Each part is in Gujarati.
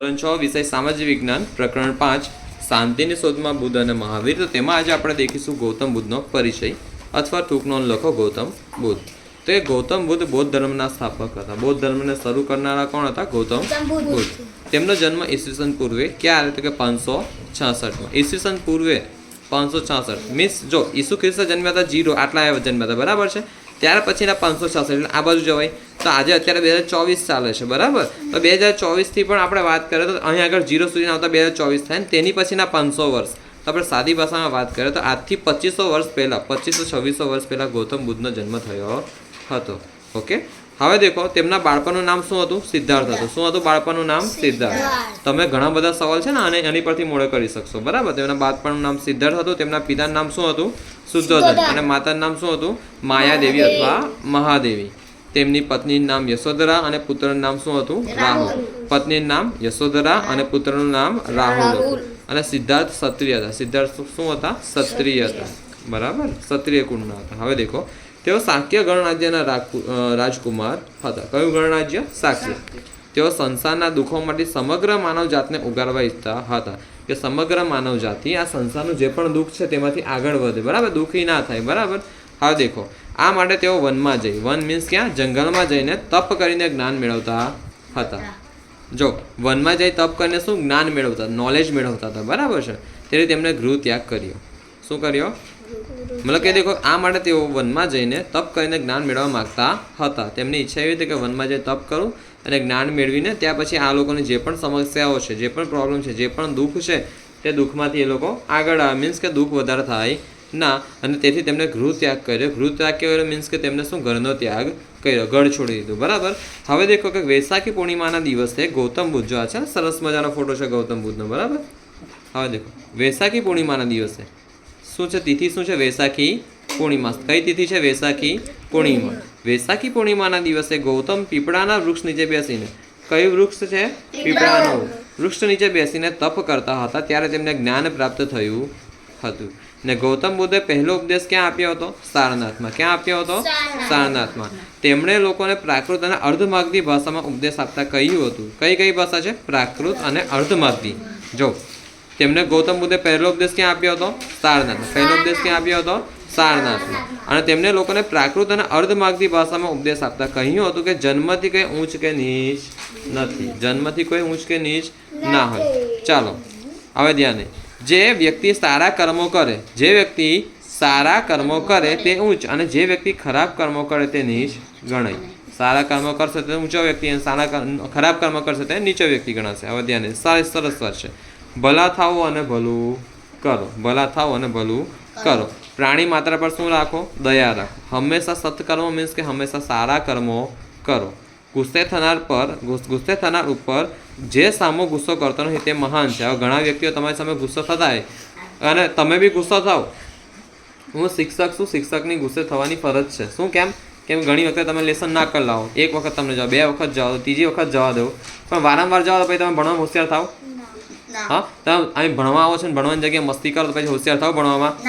ધોરણ છ વિષય સામાજિક વિજ્ઞાન પ્રકરણ પાંચ શાંતિની શોધમાં બુદ્ધ અને મહાવીર. તો તેમાં આજે આપણે દેખીશું ગૌતમ બુદ્ધનો પરિચય અથવા ટૂંકનો લખો ગૌતમ બુદ્ધ. તો એ ગૌતમ બુદ્ધ બૌદ્ધ ધર્મના સ્થાપક હતા. બૌદ્ધ ધર્મને શરૂ કરનારા કોણ હતા? ગૌતમ બુદ્ધ. તેમનો જન્મ ઈસવીસન પૂર્વે ક્યારે તો કે પાંચસો છાસઠમાં. ઈસવીસન પૂર્વે પાંચસો છાસઠ. મીન્સ જો ઈસુ ખ્રિસ્ત જન્મ્યા હતા જીરો આટલા જન્મ્યા હતા. બરાબર છે? ત્યાર પછીના પાંચસો છાસઠ. એટલે આ બાજુ જવાય. તો આજે અત્યારે બે હજાર ચોવીસ ચાલે છે બરાબર? તો બે હજાર ચોવીસથી પણ આપણે વાત કરીએ તો અહીં આગળ જીરો સુધી આવતા બે હજાર ચોવીસ થાય ને તેની પછીના પાંચસો વર્ષ. તો આપણે સાદી ભાષામાં વાત કરીએ તો આજથી પચીસો વર્ષ પહેલાં પચીસો છવ્વીસો વર્ષ પહેલાં ગૌતમ બુદ્ધનો જન્મ થયો હતો. ઓકે? હવે દેખો તેમના બાળપણનું નામ શું હતું? સિદ્ધાર્થ હતું. શું હતું બાળપણનું નામ? સિદ્ધાર્થ. તમે ઘણા બધા સવાલ છે ને અને એની પરથી મોડે કરી શકશો બરાબર? તેમના બાળપણનું નામ સિદ્ધાર્થ હતું તેમના પિતાનું નામ શું હતું? શુદ્ધોધન અને માતાનું નામ શું હતું? માયાદેવી અથવા મહાદેવી. તેમની પત્નીનું નામ યશોધરા અને પુત્રનું નામ શું હતું? રાહુલ. પત્નીનું નામ યશોધરા અને પુત્રનું નામ રાહુલ હતું. અને સિદ્ધાર્થ ક્ષત્રિય હતા. સિદ્ધાર્થ શું- હતા? ક્ષત્રિય હતા. બરાબર? ક્ષત્રિય કુળના હતા. હવે દેખો. તેઓ શાક્ય ગણરાજ્યના રાજકુ- રાજકુમાર હતા. કયું ગણરાજ્ય? શાક્ય તેઓ સંસારના દુઃખોમાંથી સમગ્ર માનવ જાતને ઉગારવા ઈચ્છતા હતા. કે સમગ્ર માનવ જાતિ આ સંસારનું જે પણ દુઃખ છે તેમાંથી આગળ વધે. બરાબર? દુઃખી ના થાય. બરાબર? હવે દેખો. આ માટે તેઓ વનમાં જઈ વન મીન્સ ક્યાં? જંગલમાં જઈને તપ કરીને જ્ઞાન મેળવતા હતા. જો વનમાં જઈ તપ કરીને શું? જ્ઞાન મેળવતા નોલેજ મેળવતા હતા. બરાબર છે? તેથી તેમણે ગૃહ ત્યાગ કર્યો. શું કર્યો? મતલબ કે દેખો આ માટે તેઓ વનમાં જઈને તપ કરીને જ્ઞાન મેળવવા માગતા હતા. તેમની ઈચ્છા એવી હતી કે વનમાં જઈ તપ કરું અને જ્ઞાન મેળવીને ત્યાં પછી આ લોકોની જે પણ સમસ્યાઓ છે જે પણ પ્રોબ્લેમ છે જે પણ દુઃખ છે તે દુઃખમાંથી એ લોકો આગળ આવે. મીન્સ કે દુઃખ વધારે થાય ના, અને તેથી તેમણે ગૃહ ત્યાગ કર્યો. ગૃહ ત્યાગ કર્યો મીન્સ કે તેમણે શું ઘરનો ત્યાગ કર્યો? ગઢ છોડી દીધું. બરાબર? હવે દેખો કે વૈશાખી પૂર્ણિમાના દિવસે ગૌતમ બુદ્ધ, જો આ છે, સરસ મજાનો ફોટો છે ગૌતમ બુદ્ધનો, બરાબર? હવે દેખો. વૈશાખી પૂર્ણિમાના દિવસે શું છે? તિથિ શું છે? વૈશાખી પૂર્ણિમા. કઈ તિથિ છે? વૈશાખી પૂર્ણિમા. વૈશાખી પૂર્ણિમાના દિવસે ગૌતમ પીપળાના વૃક્ષ નીચે બેસીને કયું વૃક્ષ છે? પીપળાનું. વૃક્ષ નીચે બેસીને તપ કરતા હતા. ત્યારે તેમને જ્ઞાન પ્રાપ્ત થયું હતું. ને ગૌતમ બુદ્ધે પહેલો ઉપદેશ ક્યાં આપ્યો હતો? સારનાથમાં. ક્યાં આપ્યો હતો? સારનાથમાં. તેમણે લોકોને પ્રાકૃત અને અર્ધમાગધી ભાષામાં ઉપદેશ આપતા કહ્યું હતું. કઈ કઈ ભાષા છે? પ્રાકૃત અને અર્ધમાગધી. જો તેમને ગૌતમ બુદ્ધે પહેલો ઉપદેશ ક્યાં આપ્યો હતો? સારનાથમાં. પહેલો ઉપદેશ ક્યાં આપ્યો હતો? સારનાથમાં. અને તેમને લોકોને પ્રાકૃત અને અર્ધમાગધી ભાષામાં ઉપદેશ આપતા કહ્યું હતું કે જન્મથી કંઈ ઊંચ કે નીચ નથી. જન્મથી કોઈ ઊંચ કે નીચ ના હોય. ચાલો હવે ધ્યાન. જે વ્યક્તિ સારા કર્મો કરે, જે વ્યક્તિ સારા કર્મો કરે તે ઊંચ અને જે વ્યક્તિ ખરાબ કર્મો કરે તે નીચ ગણાય. સારા કર્મો કરશે તે ઊંચો વ્યક્તિ અને સારા ખરાબ કર્મ કરશે તે નીચો વ્યક્તિ ગણાશે. હવે ધ્યાન. સરસ સરસ વાત છે. ભલા થાઓ અને ભલું કરો. ભલા થાઓ અને ભલું કરો. પ્રાણી માત્ર પર શું રાખો? દયા રાખો. હંમેશા સત્કર્મો મીન્સ કે હંમેશા સારા કર્મો કરો. ગુસ્સે થનાર પર ગુસ- ગુસ્સે થનાર ઉપર જે સામો ગુસ્સો કરતો નથી તે મહાન છે. હવે ઘણા વ્યક્તિઓ તમારી સામે ગુસ્સો થતા હોય અને તમે બી ગુસ્સો થાવ. હું શિક્ષક છું શિક્ષકની ગુસ્સે થવાની ફરજ છે. શું કેમ? કેમ ઘણી વખત તમે લેસન ના કરી લાવો. એક વખત તમને જાઓ બે વખત જાઓ ત્રીજી વખત જવા દો પણ વારંવાર જવા તો પછી તમે ભણવામાં હોશિયાર થાવ? હા? તમે અહીં ભણવા આવો છો ને ભણવાની જગ્યાએ મસ્તી કરો તો પછી હોશિયાર થાવ ભણવામાં?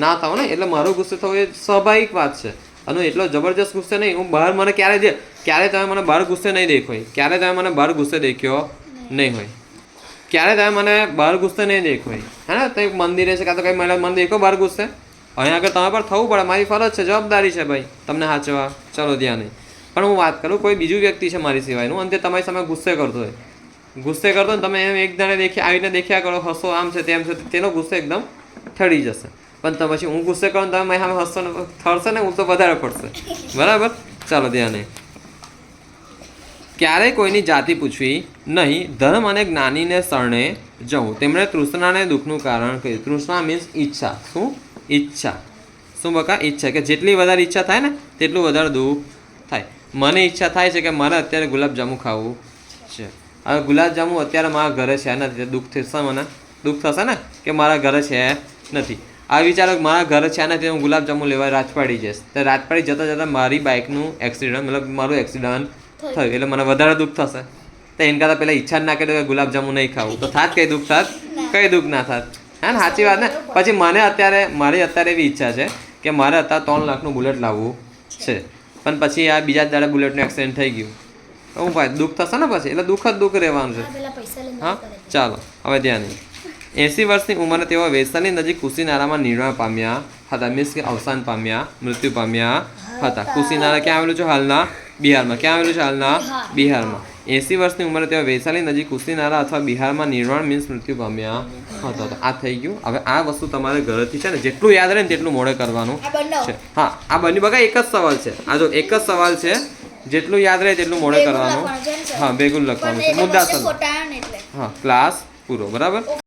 ના થાવ ને? એટલે મારો ગુસ્સો થવો એ સ્વાભાવિક વાત છે. અને એટલો જબરજસ્ત ગુસ્સે નહીં. હું બહાર મને ક્યારે દે ક્યારે તમે મને બહાર ગુસ્સે નહીં દેખ્યો હોય ક્યારે તમે મને બહાર ગુસ્સે દેખ્યો નહીં હોય. ક્યારે તમે મને બહાર ગુસ્સે નહીં દેખ્યો હોય હે ને? કંઈક મંદિરે છે કાં તો કંઈ મને મને દેખો બહાર ગુસ્સે? અહીં આગળ તમે પણ થવું પડે. મારી ફરજ છે, જવાબદારી છે ભાઈ. તમને સાચવા ચલો ધ્યાન. નહીં પણ હું વાત કરું, કોઈ બીજું વ્યક્તિ છે મારી સિવાયનું અને તે તમારી સામે ગુસ્સે કરતો હોય. ગુસ્સે કરતો ને તમે એમ એક જણે દેખ્યા આવીને દેખ્યા કરો, હસો, આમ છે, તેમ છે, તેનો ગુસ્સો એકદમ ઠરી જશે. પણ તો પછી હું ગુસ્સે કરું તમે સામે હસશો ને થરશે ને હું તો વધારે પડશે. બરાબર? ચાલો ધ્યાને. ક્યારેય કોઈની જાતિ પૂછવી નહીં. ધર્મ અને જ્ઞાનીને શરણે જવું. તેમણે તૃષ્ણાને દુઃખનું કારણ કહ્યું. તૃષ્ણા મીન્સ ઈચ્છા. શું? ઈચ્છા. શું બકા? ઈચ્છા. કે જેટલી વધારે ઈચ્છા થાય ને, તેટલું વધારે દુઃખ થાય. મને ઈચ્છા થાય છે કે મારે અત્યારે ગુલાબજાંબુ ખાવું છે. હવે ગુલાબજાંબુ અત્યારે મારા ઘરે છે નથી. દુઃખ થશે મને? દુઃખ થશે ને? કે મારા ઘરે છે નથી. આ વિચારો મારા ઘરે છે નથી હું ગુલાબજાંબુ લેવા રાજપાડી જઈશ. તો રાજપાડી જતાં જતાં મારી બાઇકનું એક્સિડન્ટ મતલબ મારું એક્સિડન્ટ થયું. એટલે મને વધારે દુઃખ થશે. તો એના કરતાં પહેલાં ઈચ્છા જ ના કરી કે ગુલાબજાંબુ નહીં ખાવું. તો થાત કઈ દુઃખ થાત? કઈ દુઃખ ના થાત? હે ને સાચી વાત ને? પછી મને અત્યારે મારી અત્યારે એવી ઈચ્છા છે કે મારે અત્યારે ત્રણ લાખનું બુલેટ લાવવું છે. પણ પછી આ બીજા દાડે બુલેટનું એક્સિડન્ટ થઈ ગયું. હું ભાઈ દુઃખ થશે ને પછી? એટલે દુઃખ જ દુઃખ રહેવાનું છે. હા ચાલો હવે ધ્યાન એંસી વર્ષની ઉંમરે તેઓ વેસાની નજીક કુશીનારામાં નિર્વાણ પામ્યા હતા. મીન્સ કે અવસાન પામ્યા મૃત્યુ પામ્યા હતા. કુશીનારા ક્યાં આવેલું છે હાલના? બિહારમાં. ક્યાં આવેલું છે હાલના? બિહારમાં. એંસી વર્ષની ઉંમરે તેઓ વૈશાલી નજીક કુશીનારા અથવા બિહારમાં નિર્વાણ મીન્સ મૃત્યુ પામ્યા હતા. તો આ થઈ ગયું. હવે આ વસ્તુ તમારે ઘરેથી છે ને જેટલું યાદ રહે ને તેટલું મોડે કરવાનું છે. હા આ બંને બગા એક જ સવાલ છે. આ જો એક જ સવાલ છે જેટલું યાદ રહે તેટલું મોડે કરવાનું? હા ભેગું લખવાનું છે. પણ મુદ્દા સર ખોટા આવે ને એટલે. હા ક્લાસ પૂરો બરાબર?